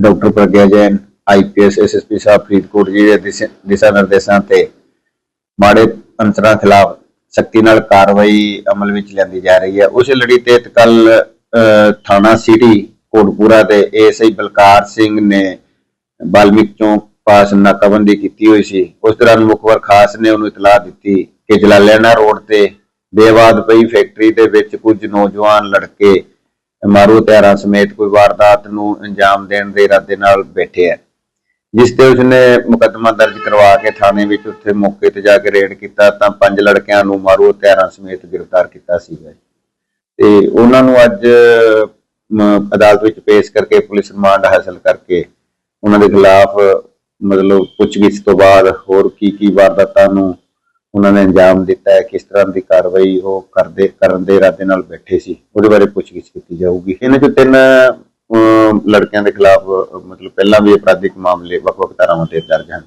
Doctor Pragya Jain IPS SSP ਸਾਹਿਬ, ਫਰੀਦਕੋਟ ਜੀ ਦੇ ਦਿਸ਼ਾ ਨਿਰਦੇਸ਼ਾਂ ਤੇ ਮਾੜੇ ਅੰਸਰਾਂ ਖਿਲਾਫ ਸਖਤੀ ਨਾਲ ਕਾਰਵਾਈ ਅਮਲ ਵਿੱਚ ਲਿਆਂਦੀ ਜਾ ਰਹੀ ਹੈ। ਉਸੇ ਲੜੀ ਤੇ ਕੱਲ ਥਾਣਾ ਸਿਟੀ ਕੋਟਪੂਰਾ ਦੇ ਏਐਸਆਈ ਬਲਕਾਰ ਸਿੰਘ ਨੇ ਬਾਲਮਿਕ ਚੌਂਕ ਪਾਸ ਨਾਕਾਬੰਦੀ ਕੀਤੀ ਹੋਈ ਸੀ। ਉਸ ਦੌਰਾਨ ਮੁਖਬਰ ਖਾਸ ਨੇ ਉਹਨੂੰ ਇਤਲਾਹ ਦਿੱਤੀ ਕਿ ਜਲਾਲਿਆਣਾ ਰੋਡ ਤੇ ਬੇਵਾਦ ਪਈ ਫੈਕਟਰੀ ਦੇ ਵਿੱਚ ਕੁਝ ਨੌਜਵਾਨ ਲੜਕੇ ਮਾਰੂ ਹਥਿਆਰਾਂ ਸਮੇਤ ਕੋਈ ਵਾਰਦਾਤ ਨੂੰ ਅੰਜਾਮ ਦੇਣ ਦੇ ਇਰਾਦੇ ਨਾਲ ਬੈਠੇ ਹੈ। ਜਿਸ ਤੇ ਉਸਨੇ ਮੁਕੱਦਮਾ ਦਰਜ ਕਰਵਾ ਕੇ ਥਾਣੇ ਵਿੱਚ ਉੱਥੇ ਮੌਕੇ ਤੇ ਜਾ ਕੇ ਰੇਡ ਕੀਤਾ ਤਾਂ ਪੰਜ ਲੜਕਿਆਂ ਨੂੰ ਮਾਰੂ ਹਥਿਆਰਾਂ ਸਮੇਤ ਗ੍ਰਿਫਤਾਰ ਕੀਤਾ ਸੀਗਾ। ਤੇ ਉਹਨਾਂ ਨੂੰ ਅੱਜ ਅਦਾਲਤ ਵਿੱਚ ਪੇਸ਼ ਕਰਕੇ ਪੁਲਿਸ ਰਿਮਾਂਡ ਹਾਸਲ ਕਰਕੇ ਉਹਨਾਂ ਦੇ ਖਿਲਾਫ ਮਤਲਬ ਪੁੱਛਗਿੱਛ ਤੋਂ ਬਾਅਦ ਹੋਰ ਕੀ ਕੀ ਵਾਰਦਾਤਾਂ ਨੂੰ ਉਹਨਾਂ ਨੇ ਅੰਜਾਮ ਦਿੱਤਾ ਹੈ ਕਿਸ ਤਰ੍ਹਾਂ ਦੀ ਕਾਰਵਾਈ ਉਹ ਕਰਦੇ ਕਰਨ ਦੇ ਇਰਾਦੇ ਨਾਲ ਬੈਠੇ ਸੀ। ਉਹਦੇ ਬਾਰੇ ਪੁੱਛਗਿੱਛ ਕੀਤੀ ਜਾਊਗੀ। ਇਹਨਾਂ ਚੋਂ ਤਿੰਨ ਅਮ, ਲੜਕਿਆਂ ਦੇ ਖਿਲਾਫ ਮਤਲਬ ਪਹਿਲਾਂ ਵੀ ਅਪਰਾਧਿਕ ਮਾਮਲੇ ਵੱਖ-ਵੱਖ ਧਾਰਾਵਾਂ ਤੇ ਦਰਜ ਹਨ।